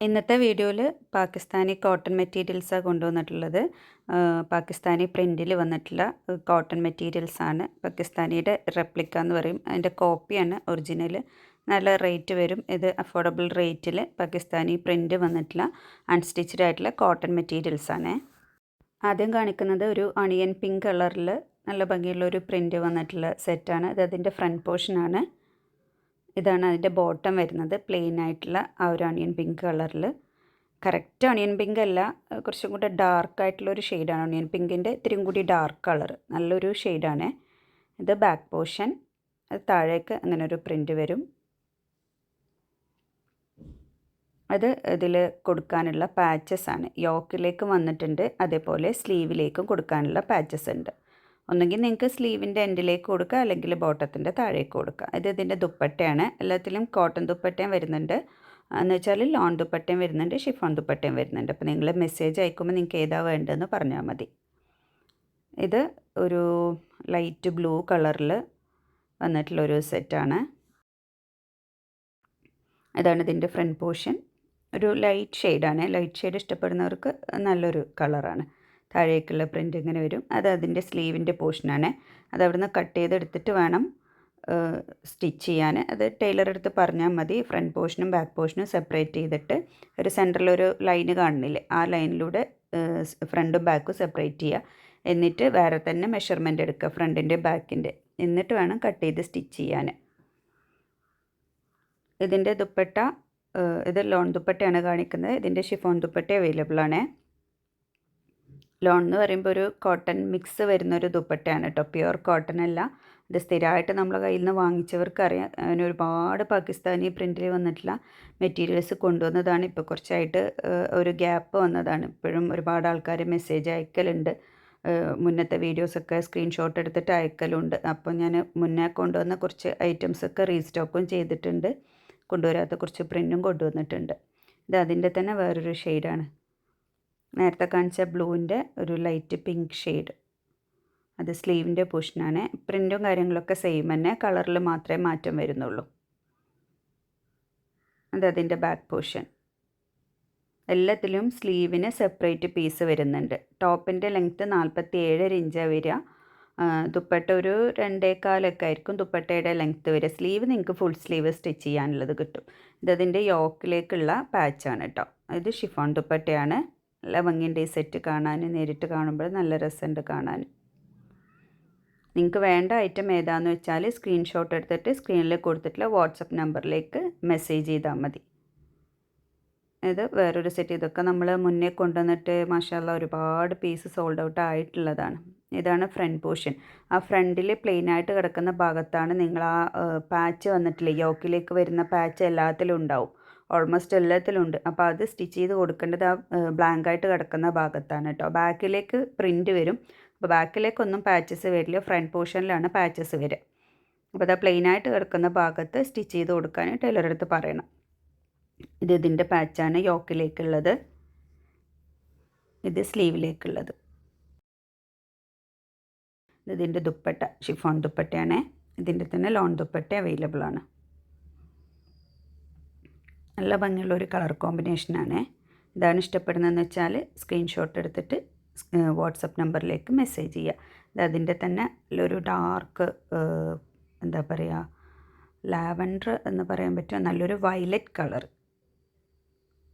ഇന്നത്തെ വീഡിയോയിൽ പാകിസ്ഥാനി കോട്ടൺ മെറ്റീരിയൽസാണ് കൊണ്ടുവന്നിട്ടുള്ളത്. പാകിസ്ഥാനി പ്രിന്റിൽ വന്നിട്ടുള്ള കോട്ടൺ മെറ്റീരിയൽസാണ് പാകിസ്ഥാനിയുടെ റെപ്ലിക്ക എന്ന് പറയും. അതിന്റെ കോപ്പിയാണ് ഒറിജിനൽ നല്ല റേറ്റ് വരും. ഇത് അഫോർഡബിൾ റേറ്റിൽ പാകിസ്ഥാനി പ്രിന്റ് വന്നിട്ടുള്ള അൺസ്റ്റിച്ചഡ് ആയിട്ടുള്ള കോട്ടൺ മെറ്റീരിയൽസാണ് ആദ്യം കാണിക്കുന്നത് ഒരു അണിയൻ പിങ്ക് കളറിൽ നല്ല ഭംഗിയുള്ള ഒരു പ്രിന്റ് വന്നിട്ടുള്ള സെറ്റാണ് ഇത് അതിന്റെ ഫ്രണ്ട് പോർഷനാണ് ഇതാണ് അതിന്റെ ബോട്ടം വരുന്നത്. പ്ലെയിൻ ആയിട്ടുള്ള ആ ഒരു ഓണിയൻ പിങ്ക് കളറിൽ കറക്റ്റ് ഓണിയൻ പിങ്ക് അല്ല കുറച്ചും കൂടെ ഡാർക്ക് ആയിട്ടുള്ള ഒരു ഷെയ്ഡാണ് ഓണിയൻ പിങ്കിന്റെ ഇത്തിരിയും കൂടി ഡാർക്ക് കളർ നല്ലൊരു ഷെയ്ഡാണ് ഇത് ബാക്ക് പോർഷൻ അത് താഴേക്ക് അങ്ങനെ ഒരു പ്രിന്റ് വരും. അത് ഇതിൽ കൊടുക്കാനുള്ള പാച്ചസ് ആണ്. യോക്കിലേക്ക് വന്നിട്ടുണ്ട്. അതേപോലെ സ്ലീവിലേക്കും കൊടുക്കാനുള്ള പാച്ചസ് ഉണ്ട്. ഒന്നുകിൽ നിങ്ങൾക്ക് സ്ലീവിന്റെ എൻഡിലേക്ക് കൊടുക്കുക അല്ലെങ്കിൽ ബോട്ടത്തിന്റെ താഴേക്ക് കൊടുക്കുക. ഇത് ഇതിന്റെ ദുപ്പട്ടയാണ്. എല്ലാത്തിലും കോട്ടൺ ദുപ്പട്ടയും വരുന്നുണ്ട്. എന്ന് വെച്ചാൽ ലോൺ ദുപ്പട്ടയും വരുന്നുണ്ട് ഷിഫോൺ ദുപ്പട്ടയും വരുന്നുണ്ട്. അപ്പോൾ നിങ്ങൾ മെസ്സേജ് അയക്കുമ്പോൾ നിങ്ങൾക്ക് ഏതാ വേണ്ടതെന്ന് പറഞ്ഞാൽ മതി. ഇത് ഒരു ലൈറ്റ് ബ്ലൂ കളറിൽ വന്നിട്ടുള്ളൊരു സെറ്റാണ്. ഇതാണ് ഇതിന്റെ ഫ്രണ്ട് പോർഷൻ. ഒരു ലൈറ്റ് ഷെയ്ഡാണ്. ലൈറ്റ് ഷെയ്ഡ് ഇഷ്ടപ്പെടുന്നവർക്ക് നല്ലൊരു കളറാണ്. താഴേക്കുള്ള പ്രിന്റ് ഇങ്ങനെ വരും. അത് അതിന്റെ സ്ലീവിന്റെ പോർഷനാണ് അത് അവിടുന്ന് കട്ട് ചെയ്തെടുത്തിട്ട് വേണം സ്റ്റിച്ച് ചെയ്യാൻ. അത് ടൈലർ എടുത്ത് പറഞ്ഞാൽ മതി. ഫ്രണ്ട് പോർഷനും ബാക്ക് പോർഷനും സെപ്പറേറ്റ് ചെയ്തിട്ട് ഒരു സെന്ററിലൊരു ലൈന് കാണുന്നില്ലേ? ആ ലൈനിലൂടെ ഫ്രണ്ടും ബാക്കും സെപ്പറേറ്റ് ചെയ്യുക. എന്നിട്ട് വേറെ തന്നെ മെഷർമെന്റ് എടുക്കുക ഫ്രണ്ടിന്റെ ബാക്കിന്റെ എന്നിട്ട് വേണം കട്ട് ചെയ്ത് സ്റ്റിച്ച് ചെയ്യാൻ. ഇതിന്റെ ദുപ്പട്ട ഇത് ലോൺ ദുപ്പട്ടയാണ് കാണിക്കുന്നത്. ഇതിന്റെ ഷിഫോൺ ദുപ്പട്ട അവൈലബിൾ ആണ്. ലോൺ എന്ന് പറയുമ്പോൾ ഒരു കോട്ടൺ മിക്സ് വരുന്ന ഒരു ദുപ്പട്ടയാണ് കേട്ടോ. പ്യുവർ കോട്ടൺ അല്ല. ഇത് സ്ഥിരമായിട്ട് നമ്മളെ കയ്യിൽ നിന്ന് വാങ്ങിച്ചവർക്ക് അറിയാം. അതിന് ഒരുപാട് പാകിസ്ഥാനി പ്രിന്റിൽ വന്നിട്ടുള്ള മെറ്റീരിയൽസ് കൊണ്ടുവന്നതാണ്. ഇപ്പോൾ കുറച്ചായിട്ട് ഒരു ഗ്യാപ്പ് വന്നതാണ്. ഇപ്പോഴും ഒരുപാട് ആൾക്കാർ മെസ്സേജ് അയക്കലുണ്ട്. മുന്നത്തെ വീഡിയോസൊക്കെ സ്ക്രീൻഷോട്ട് എടുത്തിട്ട് അയക്കലുണ്ട്. അപ്പോൾ ഞാൻ മുന്നേ കൊണ്ടുവന്ന കുറച്ച് ഐറ്റംസൊക്കെ റീസ്റ്റോക്കും ചെയ്തിട്ടുണ്ട്. കൊണ്ടുവരാത്ത കുറച്ച് പ്രിന്റും കൊണ്ടുവന്നിട്ടുണ്ട്. ഇത് അതിന്റെ തന്നെ വേറൊരു ഷെയ്ഡാണ്. നേരത്തെ കാണിച്ച ബ്ലൂവിന്റെ ഒരു ലൈറ്റ് പിങ്ക് ഷെയ്ഡ്. അത് സ്ലീവിന്റെ പോർഷനാണ്. പ്രിന്റും കാര്യങ്ങളൊക്കെ സെയിം തന്നെ. കളറിൽ മാത്രമേ മാറ്റം വരുന്നുള്ളൂ. അത് അതിന്റെ ബാക്ക് പോർഷൻ എല്ലാത്തിലും സ്ലീവിന് സെപ്പറേറ്റ് പീസ് വരുന്നുണ്ട്. ടോപ്പിന്റെ ലെങ്ത്ത് നാൽപ്പത്തി ഏഴര ഇഞ്ചാണ് വരിക. ദുപ്പട്ട ഒരു രണ്ടേക്കാലൊക്കെ ആയിരിക്കും ദുപ്പട്ടയുടെ ലെങ്ത്ത് വരിക. സ്ലീവ് നിങ്ങൾക്ക് ഫുൾ സ്ലീവ് സ്റ്റിച്ച് ചെയ്യാനുള്ളത് കിട്ടും. ഇതതിന്റെ യോക്കിലേക്കുള്ള പാച്ചാണ് കേട്ടോ ഇത് ഷിഫോൺ ദുപ്പട്ടയാണ്. നല്ല ഭംഗിയുണ്ട് ഈ സെറ്റ് കാണാൻ നേരിട്ട് കാണുമ്പോൾ നല്ല രസമുണ്ട് കാണാൻ. നിങ്ങൾക്ക് വേണ്ട ഐറ്റം ഏതാണെന്ന് വെച്ചാൽ സ്ക്രീൻഷോട്ട് എടുത്തിട്ട് സ്ക്രീനിൽ കൊടുത്തിട്ടുള്ള വാട്സപ്പ് നമ്പറിലേക്ക് മെസ്സേജ് ചെയ്താൽ മതി. ഇത് വേറൊരു സെറ്റ് ഇതൊക്കെ നമ്മൾ മുന്നേ കൊണ്ടുവന്നിട്ട് മാഷാല്ല ഒരുപാട് പീസ് സോൾഡ് ഔട്ട് ആയിട്ടുള്ളതാണ്. ഇതാണ് ഫ്രണ്ട് പോർഷൻ ആ ഫ്രണ്ടിൽ പ്ലെയിൻ ആയിട്ട് കിടക്കുന്ന ഭാഗത്താണ് നിങ്ങൾ ആ പാച്ച് വന്നിട്ടില്ലേ? യോക്കിലേക്ക് വരുന്ന പാച്ച് എല്ലാത്തിലും ഉണ്ടാവും. ഓൾമോസ്റ്റ് എല്ലാത്തിലും ഉണ്ട് അപ്പോൾ അത് സ്റ്റിച്ച് ചെയ്ത് കൊടുക്കേണ്ടത് ആ ബ്ലാങ്ക് ആയിട്ട് കിടക്കുന്ന ഭാഗത്താണ് കേട്ടോ. ബാക്കിലേക്ക് പ്രിന്റ് വരും. അപ്പോൾ ബാക്കിലേക്കൊന്നും പാച്ചസ് വരില്ല. ഫ്രണ്ട് പോർഷനിലാണ് പാച്ചസ് വരിക. അപ്പോൾ അത് പ്ലെയിനായിട്ട് കിടക്കുന്ന ഭാഗത്ത് സ്റ്റിച്ച് ചെയ്ത് കൊടുക്കാൻ എല്ലാവരുടെ അടുത്ത് പറയണം. ഇത് ഇതിന്റെ പാച്ചാണ് യോക്കിലേക്കുള്ളത്. ഇത് സ്ലീവിലേക്കുള്ളത് ഇത് ഇതിന്റെ ദുപ്പട്ട ഷിഫോൺ ദുപ്പട്ടയാണേ. ഇതിന്റെ തന്നെ ലോൺ ദുപ്പട്ട അവൈലബിൾ ആണ്. നല്ല ഭംഗിയുള്ള ഒരു കളർ കോമ്പിനേഷനാണ്. ഇതാണ് ഇഷ്ടപ്പെടുന്നതെന്ന് വെച്ചാൽ സ്ക്രീൻഷോട്ട് എടുത്തിട്ട് വാട്സപ്പ് നമ്പറിലേക്ക് മെസ്സേജ് ചെയ്യുക. അതിന്റെ തന്നെ ഒരു ഡാർക്ക് എന്താ പറയുക ലാവൻഡർ എന്ന് പറയാൻ പറ്റുമോ നല്ലൊരു വയലറ്റ് കളർ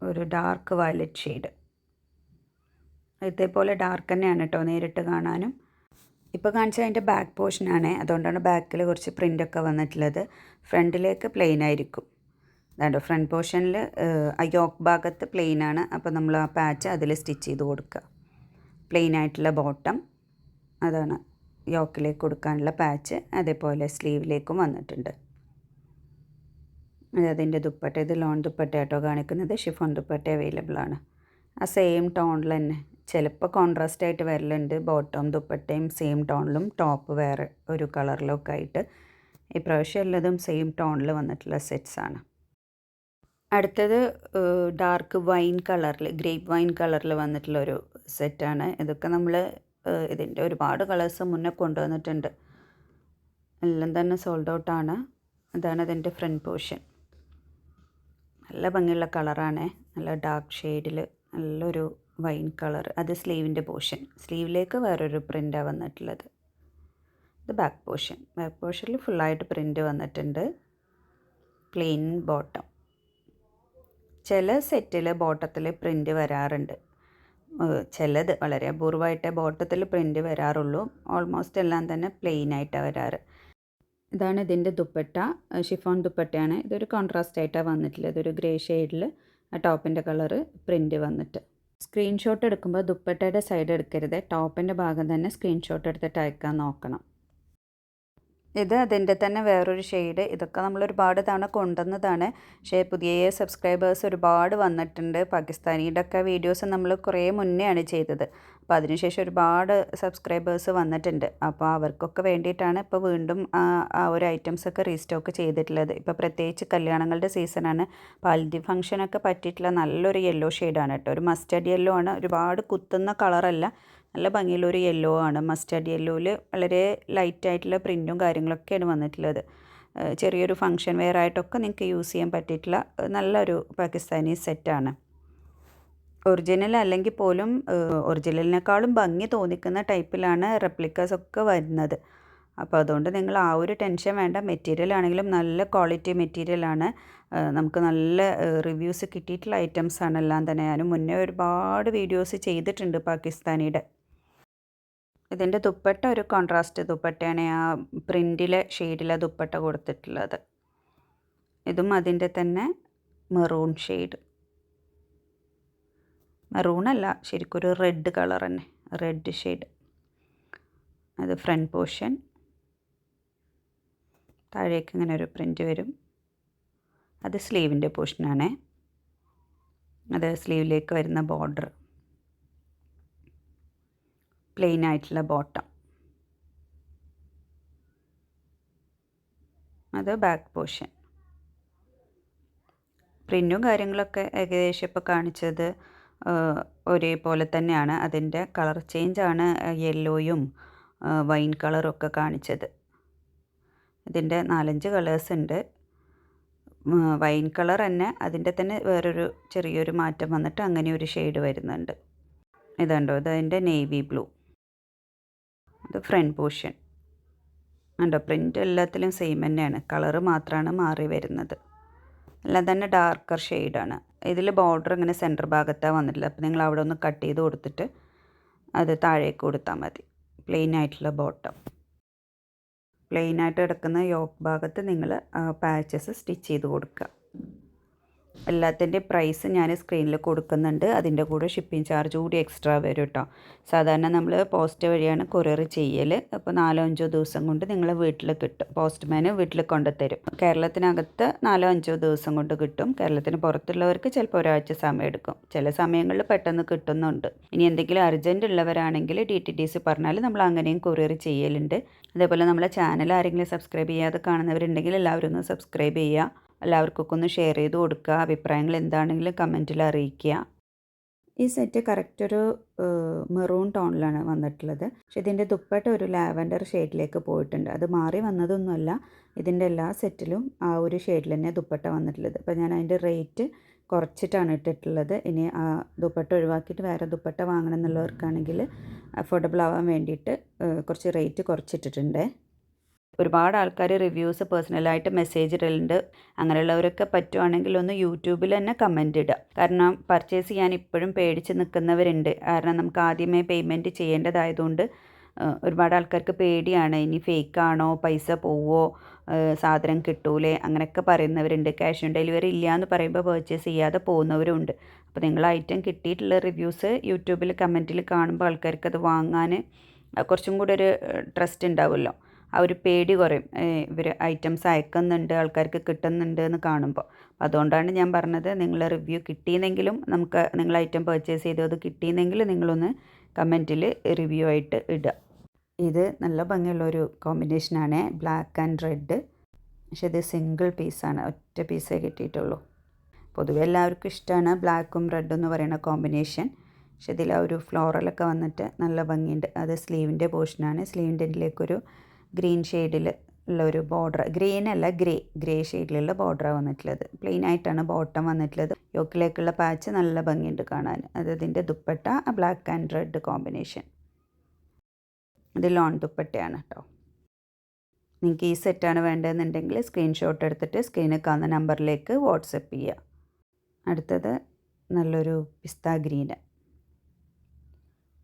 ഒരു ഡാർക്ക് വയലറ്റ് ഷെയ്ഡ് ഇതേപോലെ ഡാർക്ക് തന്നെയാണ് കേട്ടോ നേരിട്ട് കാണാനും. ഇപ്പോൾ കാണിച്ചത് അതിന്റെ ബാക്ക് പോർഷനാണ് അതുകൊണ്ടാണ് ബാക്കിൽ കുറച്ച് പ്രിന്റൊക്കെ വന്നിട്ടുള്ളത്. ഫ്രണ്ടിലേക്ക് പ്ലെയിൻ ആയിരിക്കും. അതാണ്ടോ ഫ്രണ്ട് പോർഷനിൽ യോക്ക് ഭാഗത്ത് പ്ലെയിൻ ആണ്. അപ്പോൾ നമ്മൾ ആ പാച്ച് അതിൽ സ്റ്റിച്ച് ചെയ്ത് കൊടുക്കുക. പ്ലെയിൻ ആയിട്ടുള്ള ബോട്ടം അതാണ് യോക്കിലേക്ക് കൊടുക്കാനുള്ള പാച്ച് അതേപോലെ സ്ലീവിലേക്കും വന്നിട്ടുണ്ട്. ഇത് അതിന്റെ ദുപ്പട്ട ഇത് ലോൺ ദുപ്പട്ട കേട്ടോ കാണിക്കുന്നത്. ഷിഫോൺ ദുപ്പട്ട അവൈലബിൾ ആണ്. ആ സെയിം ടോണിൽ തന്നെ. ചിലപ്പോൾ കോൺട്രാസ്റ്റ് ആയിട്ട് വരലുണ്ട്. ബോട്ടം ദുപ്പട്ടയും സെയിം ടോണിലും ടോപ്പ് വേറെ ഒരു കളറിലൊക്കെ ആയിട്ട്. ഇപ്രാവശ്യം എല്ലാതും സെയിം ടോണിൽ വന്നിട്ടുള്ള സെറ്റ്സ് ആണ്. അടുത്തത് ഡാർക്ക് വൈൻ കളറിൽ ഗ്രേപ്പ് വൈൻ കളറിൽ വന്നിട്ടുള്ള ഒരു സെറ്റാണ് ഇതൊക്കെ നമ്മൾ ഇതിന്റെ ഒരുപാട് കളേഴ്സ് മുന്നേ കൊണ്ടുവന്നിട്ടുണ്ട്. എല്ലാം തന്നെ സോൾഡ് ഔട്ടാണ് അതാണ് ഇതിന്റെ ഫ്രണ്ട് പോർഷൻ നല്ല ഭംഗിയുള്ള കളറാണ് നല്ല ഡാർക്ക് ഷെയ്ഡിൽ നല്ലൊരു വൈൻ കളർ അത് സ്ലീവിന്റെ പോർഷൻ സ്ലീവിലേക്ക് വേറൊരു പ്രിന്റാണ് വന്നിട്ടുള്ളത്. ഇത് ബാക്ക് പോർഷൻ ബാക്ക് പോർഷനിൽ ഫുള്ളായിട്ട് പ്രിന്റ് വന്നിട്ടുണ്ട്. പ്ലെയിൻ ബോട്ടം ചില സെറ്റിൽ ബോട്ടത്തിൽ പ്രിന്റ് വരാറുണ്ട്. ചിലത് വളരെ അപൂർവമായിട്ടേ ബോട്ടത്തിൽ പ്രിന്റ് വരാറുള്ളൂ. ഓൾമോസ്റ്റ് എല്ലാം തന്നെ പ്ലെയിൻ ആയിട്ടാണ് വരാറ്. ഇതാണ് ഇതിന്റെ ദുപ്പട്ട. ഷിഫോൺ ദുപ്പട്ടയാണ്. ഇതൊരു കോൺട്രാസ്റ്റ് ആയിട്ടാണ് വന്നിട്ടുള്ളത് ഇതൊരു ഗ്രേ ഷെയ്ഡിൽ ആ ടോപ്പിന്റെ കളറ് പ്രിന്റ് വന്നിട്ട്. സ്ക്രീൻഷോട്ട് എടുക്കുമ്പോൾ ദുപ്പട്ടയുടെ സൈഡ് എടുക്കരുത്. ടോപ്പിന്റെ ഭാഗം തന്നെ സ്ക്രീൻഷോട്ട് എടുത്തിട്ട് അയക്കാൻ നോക്കണം. ഇത് അതിന്റെ തന്നെ വേറൊരു ഷെയ്ഡ് ഇതൊക്കെ നമ്മൾ ഒരുപാട് തവണ കൊണ്ടുവന്നതാണ്. പക്ഷേ പുതിയ സബ്സ്ക്രൈബേഴ്സ് ഒരുപാട് വന്നിട്ടുണ്ട്. പാകിസ്ഥാനിയുടെ ഒക്കെ വീഡിയോസ് നമ്മൾ കുറേ മുന്നെയാണ് ചെയ്തത്. അപ്പോൾ അതിനുശേഷം ഒരുപാട് സബ്സ്ക്രൈബേഴ്സ് വന്നിട്ടുണ്ട്. അപ്പോൾ അവർക്കൊക്കെ വേണ്ടിയിട്ടാണ് ഇപ്പോൾ വീണ്ടും ആ ഒരു ഐറ്റംസ് ഒക്കെ റീസ്റ്റോക്ക് ചെയ്തിട്ടുള്ളത്. ഇപ്പോൾ പ്രത്യേകിച്ച് കല്യാണങ്ങളുടെ സീസണാണ് അപ്പോൾ ഹൽദി ഫംഗ്ഷനൊക്കെ പറ്റിയിട്ടുള്ള നല്ലൊരു യെല്ലോ ഷെയ്ഡാണ് കേട്ടോ. ഒരു മസ്റ്റർഡ് യെല്ലോ ആണ്. ഒരുപാട് കുത്തുന്ന കളറല്ല നല്ല ഭംഗിയുള്ളൊരു യെല്ലോ ആണ്. മസ്റ്റാർഡ് യെല്ലോയിൽ വളരെ ലൈറ്റ് ആയിട്ടുള്ള പ്രിന്റും കാര്യങ്ങളൊക്കെയാണ് വന്നിട്ടുള്ളത്. ചെറിയൊരു ഫങ്ഷൻ വെയർ ആയിട്ടൊക്കെ നിങ്ങൾക്ക് യൂസ് ചെയ്യാൻ പറ്റിയിട്ടുള്ള നല്ലൊരു പാകിസ്ഥാനി സെറ്റാണ് ഒറിജിനൽ അല്ലെങ്കിൽ പോലും ഒറിജിനലിനേക്കാളും ഭംഗി തോന്നിക്കുന്ന ടൈപ്പിലാണ് റെപ്ലിക്കാസ് ഒക്കെ വരുന്നത്. അപ്പോൾ അതുകൊണ്ട് നിങ്ങൾ ആ ഒരു ടെൻഷൻ വേണ്ട. മെറ്റീരിയൽ ആണെങ്കിലും നല്ല ക്വാളിറ്റി മെറ്റീരിയലാണ് നമുക്ക് നല്ല റിവ്യൂസ് കിട്ടിയിട്ടുള്ള ഐറ്റംസ് ആണ്. എല്ലാം തന്നെ. ഞാൻ മുന്നേ ഒരുപാട് വീഡിയോസ് ചെയ്തിട്ടുണ്ട് പാകിസ്ഥാനിയുടെ. ഇതിന്റെ ദുപ്പട്ട ഒരു കോൺട്രാസ്റ്റ് ദുപ്പട്ടയാണ് ആ പ്രിന്റിലെ ഷെയ്ഡിലെ ദുപ്പട്ട കൊടുത്തിട്ടുള്ളത്. ഇതും അതിന്റെ തന്നെ മെറൂൺ ഷെയ്ഡ് മെറൂൺ അല്ല ശരിക്കും ഒരു റെഡ് കളർ തന്നെ റെഡ് ഷെയ്ഡ് അത് ഫ്രണ്ട് പോർഷൻ താഴേക്ക് ഇങ്ങനെ ഒരു പ്രിന്റ് വരും. അത് സ്ലീവിന്റെ പോർഷനാണേ അത് സ്ലീവിലേക്ക് വരുന്ന ബോർഡർ പ്ലെയിൻ ആയിട്ടുള്ള ബോട്ടം അത് ബാക്ക് പോർഷൻ പ്രിന്റും കാര്യങ്ങളൊക്കെ ഏകദേശം ഇപ്പോൾ കാണിച്ചത് ഒരേപോലെ തന്നെയാണ്. അതിന്റെ കളർ ചേഞ്ചാണ് യെല്ലോയും വൈൻ കളറും ഒക്കെ കാണിച്ചത്. ഇതിന്റെ നാലഞ്ച് കളേഴ്സ് ഉണ്ട്. വൈൻ കളർ തന്നെ അതിന്റെ തന്നെ വേറൊരു ചെറിയൊരു മാറ്റം വന്നിട്ട് അങ്ങനെ ഒരു ഷെയ്ഡ് വരുന്നുണ്ട്. ഇതുണ്ടോ ഇത് അതിന്റെ നേവി ബ്ലൂ ഇത് ഫ്രണ്ട് പോർഷൻ. ഉണ്ടോ പ്രിന്റ് എല്ലാത്തിലും സെയിം തന്നെയാണ്. കളറ് മാത്രമാണ് മാറി വരുന്നത്. എല്ലാം തന്നെ ഡാർക്കർ ഷെയ്ഡാണ് ഇതിൽ ബോർഡർ ഇങ്ങനെ സെന്റർ ഭാഗത്താണ് വന്നിട്ടുള്ളത്. അപ്പോൾ നിങ്ങൾ അവിടെ ഒന്ന് കട്ട് ചെയ്ത് കൊടുത്തിട്ട് അത് താഴേക്ക് കൊടുത്താൽ മതി. പ്ലെയിൻ ആയിട്ടുള്ള ബോട്ടം പ്ലെയിൻ ആയിട്ട് കിടക്കുന്ന യോക്ക് ഭാഗത്ത് നിങ്ങൾ പാച്ചസ് സ്റ്റിച്ച് ചെയ്ത് കൊടുക്കുക. എല്ലാത്തിന്റെ പ്രൈസ് ഞാൻ സ്ക്രീനിൽ കൊടുക്കുന്നുണ്ട്. അതിന്റെ കൂടെ ഷിപ്പിംഗ് ചാർജ് കൂടി എക്സ്ട്രാ വരും കേട്ടോ സാധാരണ നമ്മൾ പോസ്റ്റ് വഴിയാണ് കൊറിയർ ചെയ്യൽ അപ്പോൾ നാലോ അഞ്ചോ ദിവസം കൊണ്ട് നിങ്ങൾ വീട്ടിൽ കിട്ടും. പോസ്റ്റ്മാന് വീട്ടിൽ കൊണ്ടുതരും കേരളത്തിനകത്ത് നാലോ അഞ്ചോ ദിവസം കൊണ്ട് കിട്ടും. കേരളത്തിന് പുറത്തുള്ളവർക്ക് ചിലപ്പോൾ ഒരാഴ്ച സമയം എടുക്കും. ചില സമയങ്ങളിൽ പെട്ടെന്ന് കിട്ടുന്നുണ്ട്. ഇനി എന്തെങ്കിലും അർജന്റ് ഉള്ളവരാണെങ്കിൽ ഡി ടി ഡി സി പറഞ്ഞാൽ നമ്മൾ അങ്ങനെയും കൊറിയർ ചെയ്യലുണ്ട്. അതേപോലെ നമ്മളെ ചാനൽ ആരെങ്കിലും സബ്സ്ക്രൈബ് ചെയ്യാതെ കാണുന്നവരുണ്ടെങ്കിൽ എല്ലാവരും ഒന്ന് സബ്സ്ക്രൈബ് ചെയ്യുക എല്ലാവർക്കൊക്കെ ഒന്ന് ഷെയർ ചെയ്ത് കൊടുക്കുക. അഭിപ്രായങ്ങൾ എന്താണെങ്കിലും കമന്റിൽ അറിയിക്കുക. ഈ സെറ്റ് കറക്റ്റ് ഒരു മെറൂൺ ടോണിലാണ് വന്നിട്ടുള്ളത്. പക്ഷെ ഇതിന്റെ ദുപ്പട്ട ഒരു ലാവൻഡർ ഷെയ്ഡിലേക്ക് പോയിട്ടുണ്ട്. അത് മാറി വന്നതൊന്നുമല്ല. ഇതിന്റെ എല്ലാ സെറ്റിലും ആ ഒരു ഷെയ്ഡിൽ തന്നെ ദുപ്പട്ട വന്നിട്ടുള്ളത്. അപ്പോൾ ഞാൻ അതിന്റെ റേറ്റ് കുറച്ചിട്ടാണ് ഇട്ടിട്ടുള്ളത്. ഇനി ആ ദുപ്പട്ട ഒഴിവാക്കിയിട്ട് വേറെ ദുപ്പട്ട വാങ്ങണം എന്നുള്ളവർക്കാണെങ്കിൽ അഫോർഡബിൾ ആവാൻ വേണ്ടിയിട്ട് കുറച്ച് റേറ്റ് കുറച്ചിട്ടിട്ടുണ്ട്. ഒരുപാട് ആൾക്കാർ റിവ്യൂസ് പേഴ്സണലായിട്ട് മെസ്സേജ് ഇടലുണ്ട്. അങ്ങനെയുള്ളവരൊക്കെ പറ്റുവാണെങ്കിൽ ഒന്ന് യൂട്യൂബിൽ തന്നെ കമന്റ് ഇടുക. കാരണം പർച്ചേസ് ചെയ്യാൻ ഇപ്പോഴും പേടിച്ച് നിൽക്കുന്നവരുണ്ട്. കാരണം നമുക്ക് ആദ്യമേ പേയ്മെന്റ് ചെയ്യേണ്ടതായതുകൊണ്ട് ഒരുപാട് ആൾക്കാർക്ക് പേടിയാണ്. ഇനി ഫേക്ക് ആണോ? പൈസ പോവോ? സാധനം കിട്ടൂലേ? അങ്ങനെയൊക്കെ പറയുന്നവരുണ്ട്. ക്യാഷ് ഓൺ ഡെലിവറി ഇല്ല എന്ന് പറയുമ്പോൾ പേർച്ചേസ് ചെയ്യാതെ പോകുന്നവരുണ്ട് അപ്പോൾ നിങ്ങൾ ഐറ്റം കിട്ടിയിട്ടുള്ള റിവ്യൂസ് യൂട്യൂബിൽ കമന്റിൽ കാണുമ്പോൾ ആൾക്കാർക്ക് അത് വാങ്ങാൻ കുറച്ചും കൂടി ഒരു ട്രസ്റ്റ് ഉണ്ടാവുമല്ലോ. ആ ഒരു പേടി കുറയും. ഇവർ ഐറ്റംസ് അയക്കുന്നുണ്ട് ആൾക്കാർക്ക് കിട്ടുന്നുണ്ട് എന്ന് കാണുമ്പോൾ അതുകൊണ്ടാണ് ഞാൻ പറഞ്ഞത് നിങ്ങൾ റിവ്യൂ കിട്ടിയെന്നെങ്കിലും നമുക്ക് നിങ്ങൾ ഐറ്റം പർച്ചേസ് അത് കിട്ടിയെന്നെങ്കിൽ നിങ്ങളൊന്ന് കമന്റിൽ റിവ്യൂ ആയിട്ട് ഇടുക. ഇത് നല്ല ഭംഗിയുള്ളൊരു കോമ്പിനേഷനാണ് ബ്ലാക്ക് ആൻഡ് റെഡ് പക്ഷേ ഇത് സിംഗിൾ പീസാണ് ഒറ്റ പീസേ കിട്ടിയിട്ടുള്ളൂ. പൊതുവെ എല്ലാവർക്കും ഇഷ്ടമാണ് ബ്ലാക്കും റെഡും എന്ന് പറയുന്ന കോമ്പിനേഷൻ പക്ഷെ ഇതിൽ ആ ഒരു ഫ്ലോറലൊക്കെ വന്നിട്ട് നല്ല ഭംഗിയുണ്ട്. അത് സ്ലീവിന്റെ പോർഷനാണ് സ്ലീവിന്റെ ഇതിലേക്കൊരു ഗ്രീൻ ഷെയ്ഡിൽ ഉള്ള ഒരു ബോർഡർ. ഗ്രീൻ അല്ല ഗ്രേ. ഗ്രേ ഷെയ്ഡിലുള്ള ബോർഡറാണ് വന്നിട്ടുള്ളത്. പ്ലെയിൻ ആയിട്ടാണ് ബോട്ടം വന്നിട്ടുള്ളത്. യോക്കിലേക്കുള്ള പാച്ച് നല്ല ഭംഗിയുണ്ട് കാണാൻ. അത് ഇതിന്റെ dupatta black and red combination. ഇത് ലോൺ ദുപ്പട്ടയാണ് കേട്ടോ നിങ്ങൾക്ക് ഈ സെറ്റാണ് വേണ്ടതെന്നുണ്ടെങ്കിൽ സ്ക്രീൻഷോട്ട് എടുത്തിട്ട് സ്ക്രീനിൽ കാണുന്ന നമ്പറിലേക്ക് വാട്സപ്പ് ചെയ്യുക അടുത്തത് നല്ലൊരു പിസ്ത ഗ്രീന്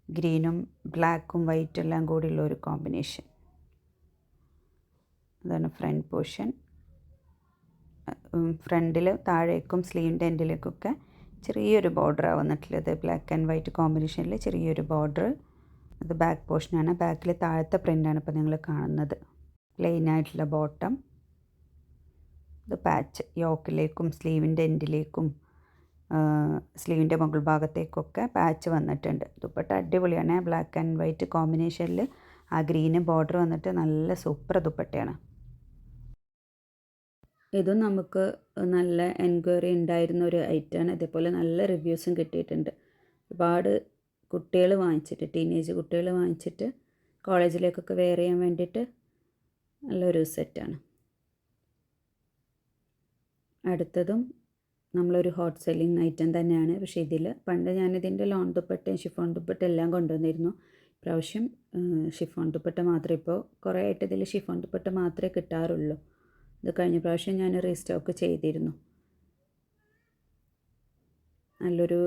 ഗ്രീനും ബ്ലാക്കും വൈറ്റും എല്ലാം കൂടിയുള്ള ഒരു കോമ്പിനേഷൻ. അതാണ് ഫ്രണ്ട് പോർഷൻ. ഫ്രണ്ടിൽ താഴേക്കും സ്ലീവിന്റെ എൻഡിലേക്കൊക്കെ ചെറിയൊരു ബോർഡർ വന്നിട്ടുള്ളത്. ബ്ലാക്ക് ആൻഡ് വൈറ്റ് കോമ്പിനേഷനിൽ ചെറിയൊരു ബോർഡർ അത് ബാക്ക് പോർഷനാണ്. ബാക്കിൽ താഴത്തെ പ്രിന്റാണ് ഇപ്പോൾ നിങ്ങൾ കാണുന്നത്. പ്ലെയിൻ ആയിട്ടുള്ള ബോട്ടം. ഇത് പാച്ച് യോക്കിലേക്കും സ്ലീവിന്റെ എൻഡിലേക്കും സ്ലീവിന്റെ മുകൾ ഭാഗത്തേക്കൊക്കെ പാച്ച് വന്നിട്ടുണ്ട്. ദുപ്പട്ട അടിപൊളിയാണ്. ബ്ലാക്ക് ആൻഡ് വൈറ്റ് കോമ്പിനേഷനിൽ ആ ഗ്രീന് ബോർഡർ വന്നിട്ട് നല്ല സൂപ്പർ ദുപ്പട്ടയാണ്. ഇതും നമുക്ക് നല്ല എൻക്വയറി ഉണ്ടായിരുന്ന ഒരു ഐറ്റമാണ്. ഇതേപോലെ നല്ല റിവ്യൂസും കിട്ടിയിട്ടുണ്ട്. ഒരുപാട് കുട്ടികൾ വാങ്ങിച്ചിട്ട് ടീനേജ് കുട്ടികൾ വാങ്ങിച്ചിട്ട് കോളേജിലേക്കൊക്കെ വെയർ ചെയ്യാൻ വേണ്ടിയിട്ട് നല്ലൊരു സെറ്റാണ്. അടുത്തതും നമ്മളൊരു ഹോട്ട് സെല്ലിംഗ് ഐറ്റം തന്നെയാണ്. പക്ഷേ ഇതിൽ പണ്ട് ഞാനിതിന്റെ ലോൺ ദുപ്പട്ടയും ഷിഫോൺ ദുപ്പട്ട എല്ലാം കൊണ്ടുവന്നിരുന്നു. പ്രാവശ്യം ഷിഫോൺ ദുപ്പട്ട മാത്രമേ ഇപ്പോൾ കുറേ ആയിട്ട് ഇതിൽ ഷിഫോൺ ദുപ്പട്ട മാത്രമേ കിട്ടാറുള്ളൂ. ഇത് കഴിഞ്ഞ പ്രാവശ്യം ഞാൻ റീസ്റ്റോക്ക് ചെയ്തിരുന്നു. നല്ലൊരു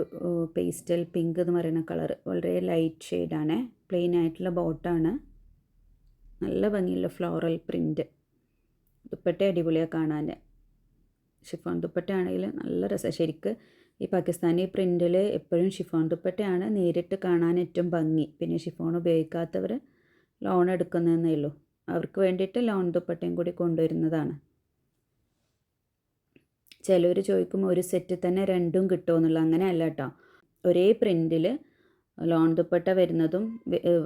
പേസ്റ്റൽ പിങ്ക് എന്ന് പറയുന്ന കളർ. വളരെ ലൈറ്റ് ഷെയ്ഡാണ്. പ്ലെയിൻ ആയിട്ടുള്ള ബോട്ടാണ്. നല്ല ഭംഗിയുള്ള ഫ്ലോറൽ പ്രിന്റ് ദുപ്പട്ട അടിപൊളിയാണ് കാണാൻ ഷിഫോൺ ദുപ്പട്ടയാണെങ്കിൽ നല്ല രസമാണ് ശരിക്ക് ഈ പാകിസ്ഥാനി പ്രിന്റിൽ എപ്പോഴും ഷിഫോൺ ദുപ്പട്ടയാണ് നേരിട്ട് കാണാൻ ഏറ്റവും ഭംഗി. പിന്നെ ഷിഫോൺ ഉപയോഗിക്കാത്തവർ ലോൺ എടുക്കുന്നതെന്നേ ഉള്ളൂ. അവർക്ക് വേണ്ടിയിട്ട് ലോൺ ദുപ്പട്ടയും കൂടി കൊണ്ടുവരുന്നതാണ്. ചിലർ ചോദിക്കും ഒരു സെറ്റ് തന്നെ രണ്ടും കിട്ടുമോ എന്നുള്ള അങ്ങനെ അല്ല കേട്ടോ. ഒരേ പ്രിന്റിൽ ലോൺ ദുപ്പട്ട വരുന്നതും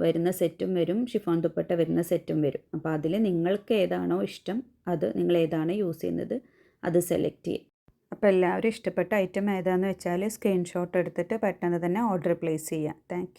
വരുന്ന സെറ്റും വരും ഷിഫോൺ ദുപ്പട്ട വരുന്ന സെറ്റും വരും. അപ്പോൾ അതിൽ നിങ്ങൾക്ക് ഏതാണോ ഇഷ്ടം അത് നിങ്ങൾ ഏതാണ് യൂസ് ചെയ്യുന്നത് അത് സെലക്ട് ചെയ്യും. അപ്പോൾ എല്ലാവരും ഇഷ്ടപ്പെട്ട ഐറ്റം ഏതാണെന്ന് വെച്ചാൽ സ്ക്രീൻഷോട്ട് എടുത്തിട്ട് പെട്ടെന്ന് തന്നെ ഓർഡർ പ്ലേസ് ചെയ്യാം. താങ്ക്